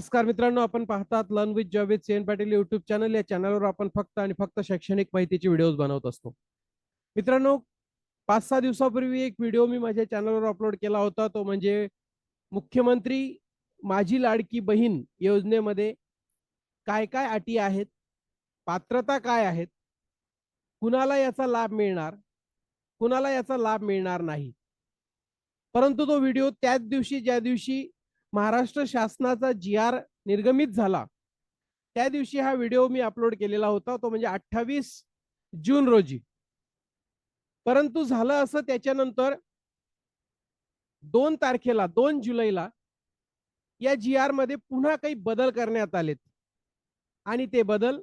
नमस्कार मित्रांनो आपण पाहतात learn with Javed Sen Patil YouTube channel या चॅनलवर आपण फक्त आणि फक्त शैक्षणिक माहितीचे व्हिडिओज बनवत असतो. मित्रांनो पाच सहा दिवसापूर्वी एक व्हिडिओ मी माझ्या चॅनलवर अपलोड केला होता. तो म्हणजे मुख्यमंत्री माझी लाडकी बहीण योजनेमध्ये काय काय अटी आहेत पात्रता काय आहेत कुणाला याचा लाभ मिळणार कुणाला याचा लाभ मिळणार नाही. परंतु तो व्हिडिओ त्याच दिवशी ज्या दिवशी महाराष्ट्र शासनाचा जी आर निर्गमित झाला. त्या दिवशी हा व्हिडिओ मी अपलोड केलेला होता तो म्हणजे अठ्ठावीस जून रोजी. परंतु झालं असं त्याच्यानंतर दोन तारखेला दोन जुलैला या जी आरमध्ये पुन्हा काही बदल करण्यात आलेत. आणि ते बदल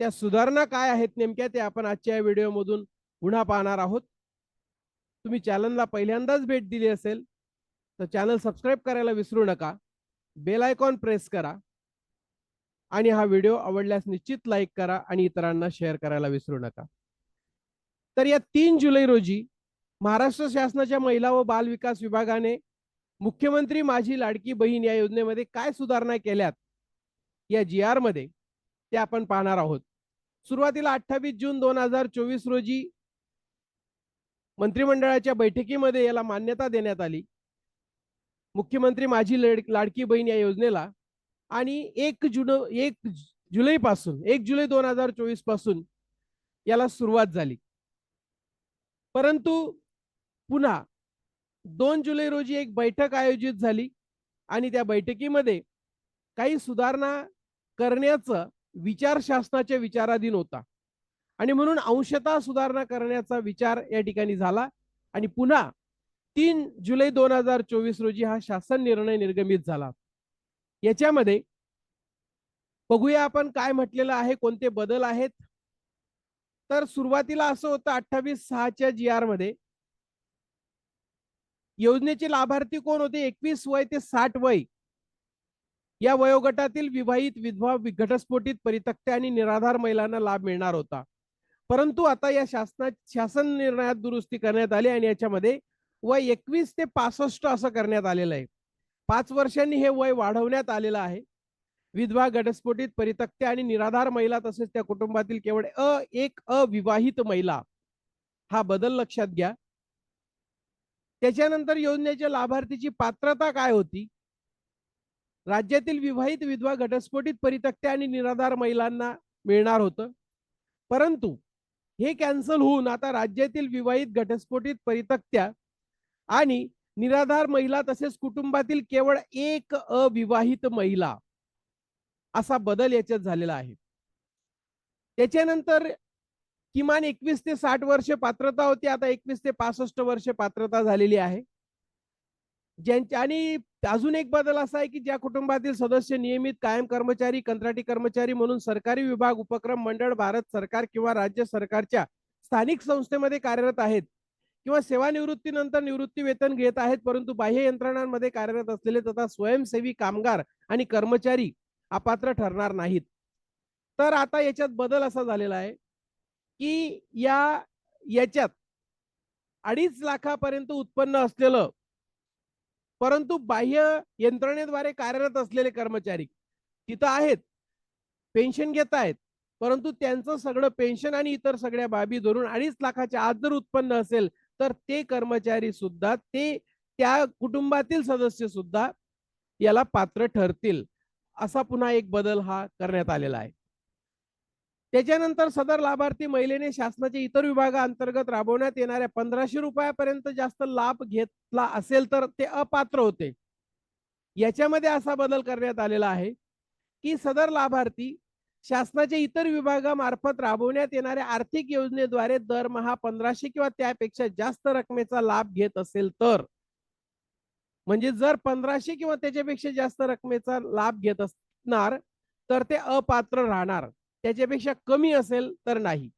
त्या सुधारणा काय आहेत नेमक्या ते आपण आजच्या या व्हिडिओमधून पुन्हा पाहणार आहोत. तुम्ही चॅनलला पहिल्यांदाच भेट दिली असेल. तर चॅनल सबस्क्राईब करायला विसरू नका. बेल आयकॉन प्रेस करा. आणि हा व्हिडिओ आवडल्यास निश्चित लाईक करा आणि इतरांना शेअर करायला विसरू नका. तर या तीन जुलै रोजी महाराष्ट्र शासनाच्या महिला व बाल विकास विभागाने मुख्यमंत्री माझी लाडकी बहीण या योजनेमध्ये काय सुधारणा केल्यात या जी आरमध्ये ते आपण पाहणार आहोत. सुरुवातीला अठ्ठावीस जून दोन हजार चोवीस रोजी मंत्रिमंडळाच्या बैठकीमध्ये याला मान्यता देण्यात आली. मुख्यमंत्री माझी लाडकी बहीण या योजनेला. आणि एक जुन एक जुलै पासून एक जुलै दोन हजार चोवीसपासून याला सुरुवात झाली. परंतु पुन्हा दोन जुलै रोजी एक बैठक आयोजित झाली आणि त्या बैठकीमध्ये काही सुधारणा करण्याचा विचार शासनाच्या विचाराधीन होता. आणि म्हणून अंशतः सुधारणा करण्याचा विचार या ठिकाणी झाला आणि पुन्हा तीन जुलै दोन हजार चोवीस रोजी हा शासन निर्णय निर्गमित झाला. याच्यामध्ये बघूया आपण काय म्हटलेलं आहे कोणते बदल आहेत. तर सुरुवातीला असं होतं अठ्ठावीस सहाच्या जी आरमध्ये योजनेचे लाभार्थी कोण होते? एकवीस वय ते साठ वय. या वयोगटातील विवाहित विधवा घटस्फोटीत परितक्त्या आणि निराधार महिलांना लाभ मिळणार होता. परंतु आता या शासना शासन निर्णयात दुरुस्ती करण्यात आली आणि याच्यामध्ये वय एकवीस ते पासष्ट असं करण्यात आलेलं आहे. पाच वर्षांनी हे वय वाढवण्यात आलेलं आहे. विधवा घटस्फोटीत परितक्त्या आणि निराधार महिला तसेच त्या कुटुंबातील केवळ अ एक अविवाहित महिला. हा बदल लक्षात घ्या. त्याच्यानंतर योजनेच्या लाभार्थीची पात्रता काय होती? राज्यातील विवाहित विधवा घटस्फोटित परितक्त्या आणि निराधार महिलांना मिळणार होतं. परंतु हे कॅन्सल होऊन आता राज्यातील विवाहित घटस्फोटित परितक्त्या आणि निराधार महिला तसेच कुटुंबातील केवळ एक अविवाहित महिला असा बदल याच्यात झालेला आहे. त्याच्यानंतर किमान एकवीस ते साठ वर्ष पात्रता होती. आता एकवीस ते पासष्ट वर्ष पात्रता झालेली आहे. ज्यांच्या आणि अजून एक बदल असा आहे की ज्या कुटुंबातील सदस्य नियमित कायम कर्मचारी कंत्राटी कर्मचारी म्हणून सरकारी विभाग उपक्रम मंडळ भारत सरकार किंवा राज्य सरकारच्या स्थानिक संस्थेमध्ये कार्यरत आहेत. किंवा सेवानिवृत्तीनंतर निवृत्ती वेतन घेत आहेत परंतु बाह्य यंत्रणांमध्ये कार्यरत असलेले तथा स्वयंसेवी कामगार आणि कर्मचारी अपात्र ठरणार नाहीत. तर आता याच्यात बदल असा झालेला आहे की या याच्यात अडीच लाखापर्यंत उत्पन्न असलेलं परंतु बाह्य यंत्रणेद्वारे कार्यरत असलेले कर्मचारी तिथं आहेत पेन्शन घेत आहेत परंतु त्यांचं सगळं पेन्शन आणि इतर सगळ्या बाबी धरून अडीच लाखाच्या आत जर उत्पन्न असेल तर ते कर्मचारी सुद्धा ते त्या कुटुंबातील सदस्य सुद्धा याला पात्र ठरतील. असा पुन्हा एक बदल हा करण्यात आलेला आहे. त्याच्यानंतर सदर लाभार्थी महिलेने शासनाच्या इतर विभागाअंतर्गत राबवण्यात येणाऱ्या पंधराशे रुपयापर्यंत जास्त लाभ घेतला असेल तर ते अपात्र होते. याच्यामध्ये असा बदल करण्यात आलेला आहे की सदर लाभार्थी शासनाच्या इतर विभागामार्फत राबवण्यात येणाऱ्या आर्थिक योजनेद्वारे दरमहा पंधराशे किंवा त्यापेक्षा जास्त रकमेचा लाभ घेत असेल तर? म्हणजे जर पंधराशे किंवा त्याच्यापेक्षा जास्त रकमेचा लाभ घेत असणार तर ते अपात्र राहणार. त्याच्यापेक्षा कमी असेल तर नाही.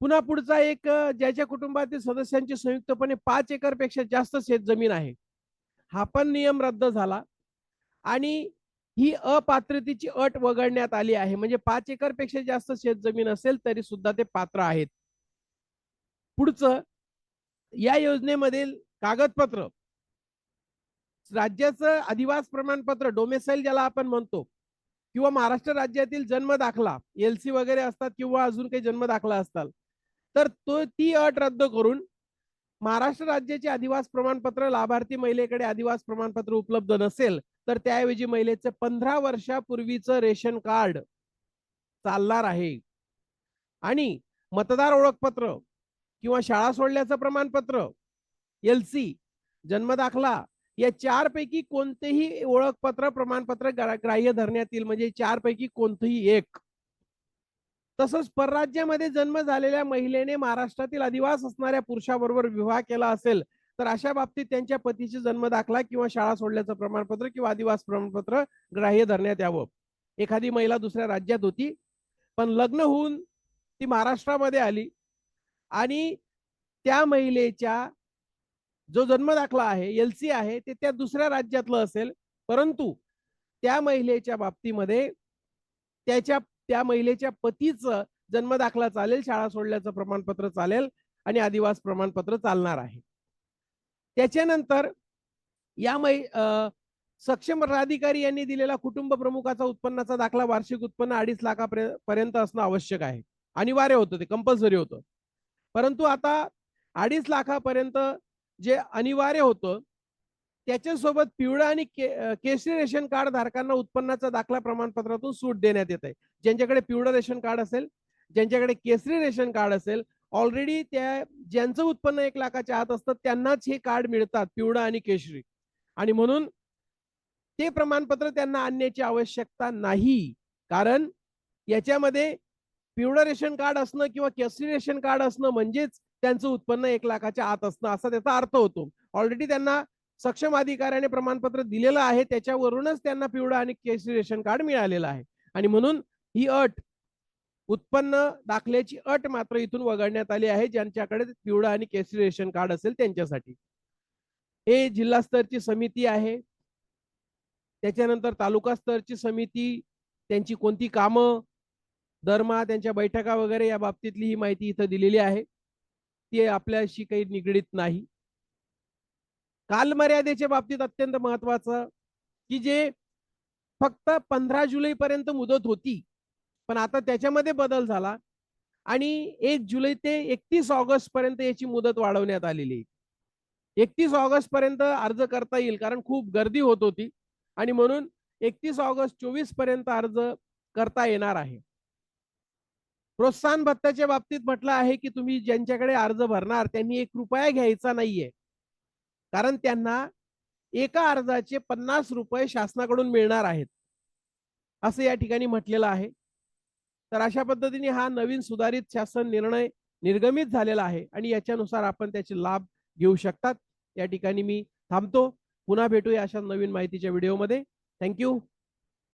पुन्हा पुढचा एक ज्याच्या कुटुंबातील सदस्यांची संयुक्तपणे पाच एकरपेक्षा जास्त शेतजमीन आहे. हा पण नियम रद्द झाला. आणि ही अपात्रतेची अट वगळण्यात आली आहे. म्हणजे पाच एकरपेक्षा जास्त शेत जमीन असेल तरी सुद्धा ते पात्र आहेत. पुढचं या योजनेमधील कागदपत्र. राज्याचं अधिवास प्रमाणपत्र डोमेसाईल ज्याला आपण म्हणतो किंवा महाराष्ट्र राज्यातील जन्म दाखला एलसी वगैरे असतात किंवा अजून काही जन्म दाखला असतात. तर तो ती अट रद्द करून महाराष्ट्र राज्याचे अधिवास प्रमाणपत्र लाभार्थी महिलेकडे अधिवास प्रमाणपत्र उपलब्ध नसेल तर त्याऐवजी महिलेचं पंधरा वर्षापूर्वीचं रेशन कार्ड चालणार आहे. आणि मतदार ओळखपत्र किंवा शाळा सोडल्याचं प्रमाणपत्र एल सी जन्म दाखला या चारपैकी कोणतेही ओळखपत्र प्रमाणपत्र ग्राह्य धरण्यात येईल म्हणजे चारपैकी कोणतंही एक. तसंच परराज्यामध्ये जन्म झालेल्या महिलेने महाराष्ट्रातील अधिवास असणाऱ्या पुरुषाबरोबर विवाह केला असेल तर अशा बाबतीत त्यांच्या पतीचे जन्म दाखला किंवा शाळा सोडल्याचं प्रमाणपत्र किंवा आदिवास प्रमाणपत्र ग्राह्य धरण्यात यावं. एखादी महिला दुसऱ्या राज्यात होती पण लग्न होऊन ती महाराष्ट्रामध्ये आली आणि त्या महिलेच्या जो जन्म दाखला आहे एल सी आहे ते त्या दुसऱ्या राज्यातलं असेल. परंतु त्या महिलेच्या बाबतीमध्ये त्याच्या त्या महिलेच्या पतीचं जन्म दाखला चालेल शाळा सोडल्याचं प्रमाणपत्र चालेल आणि आदिवास प्रमाणपत्र चालणार आहे. त्याच्यानंतर या मै अं, सक्षम अधिकारी यांनी दिलेला कुटुंब प्रमुखाचा उत्पन्नाचा दाखला वार्षिक उत्पन्न अडीच लाखापर्यंत असणं आवश्यक आहे. अनिवार्य होतं ते कंपल्सरी होतं. परंतु आता अडीच लाखापर्यंत जे अनिवार्य होतं त्याच्यासोबत पिवळं आणि के- केशरी रेशन कार्ड धारकांना उत्पन्नाचा दाखला प्रमाणपत्रातून सूट देण्यात येत आहे ज्यांच्याकडे पिवळं रेशन कार्ड असेल ज्यांच्याकडे केसरी रेशन कार्ड असेल ऑलरेडी त्या ज्यांचं उत्पन्न एक लाखाच्या आत असतं त्यांनाच हे कार्ड मिळतात पिवळं आणि केशरी. आणि म्हणून ते प्रमाणपत्र त्यांना आणण्याची आवश्यकता नाही. कारण याच्यामध्ये पिवळं रेशन कार्ड असणं किंवा केसरी रेशन कार्ड असणं म्हणजेच त्यांचं उत्पन्न एक लाखाच्या आत असणं असा त्याचा अर्थ होतो. ऑलरेडी त्यांना सक्षम अधिकाऱ्याने प्रमाणपत्र दिलेलं आहे त्याच्यावरूनच त्यांना पिवळं आणि केसरी रेशन कार्ड मिळालेलं आहे. आणि म्हणून ही अट उत्पन्न दाखल्याची अट मात्र इथून वगळण्यात आली आहे ज्यांच्याकडे पिवळं आणि केसरी रेशन कार्ड असेल त्यांच्यासाठी. हे जिल्हास्तरची समिती आहे. त्याच्यानंतर तालुका स्तरची समिती त्यांची कोणती कामं दरमा त्यांच्या बैठका वगैरे या बाबतीतली ही माहिती इथं दिलेली आहे. ती आपल्याशी काही निगडीत नाही. कालमर्यादेच्या बाबतीत अत्यंत महत्वाचं की जे फक्त पंधरा जुलैपर्यंत मुदत होती पण आता त्याच्यामध्ये बदल झाला. आणि एक जुलै ते एकतीस ऑगस्ट पर्यंत याची मुदत वाढवण्यात आलेली. आहे एकतीस ऑगस्ट पर्यंत अर्ज करता येईल कारण खूप गर्दी होत होती. आणि म्हणून एकतीस ऑगस्ट चोवीसपर्यंत अर्ज करता येणार आहे. प्रोत्साहन भत्त्याच्या बाबतीत म्हटलं आहे की तुम्ही ज्यांच्याकडे अर्ज भरणार त्यांनी एक रुपया घ्यायचा नाहीये. कारण त्यांना एका अर्जाचे पन्नास रुपये शासनाकडून मिळणार आहेत. असं या ठिकाणी म्हटलेलं आहे. तर अशा पद्धतीने हा नवीन सुधारित शासन निर्णय निर्गमित झालेला आहे आणि याच्यानुसार आपण त्याचे लाभ घेऊ शकतात. या ठिकाणी मी थांबतो. पुन्हा भेटूया अशा नवीन माहितीच्या व्हिडिओमध्ये. थँक्यू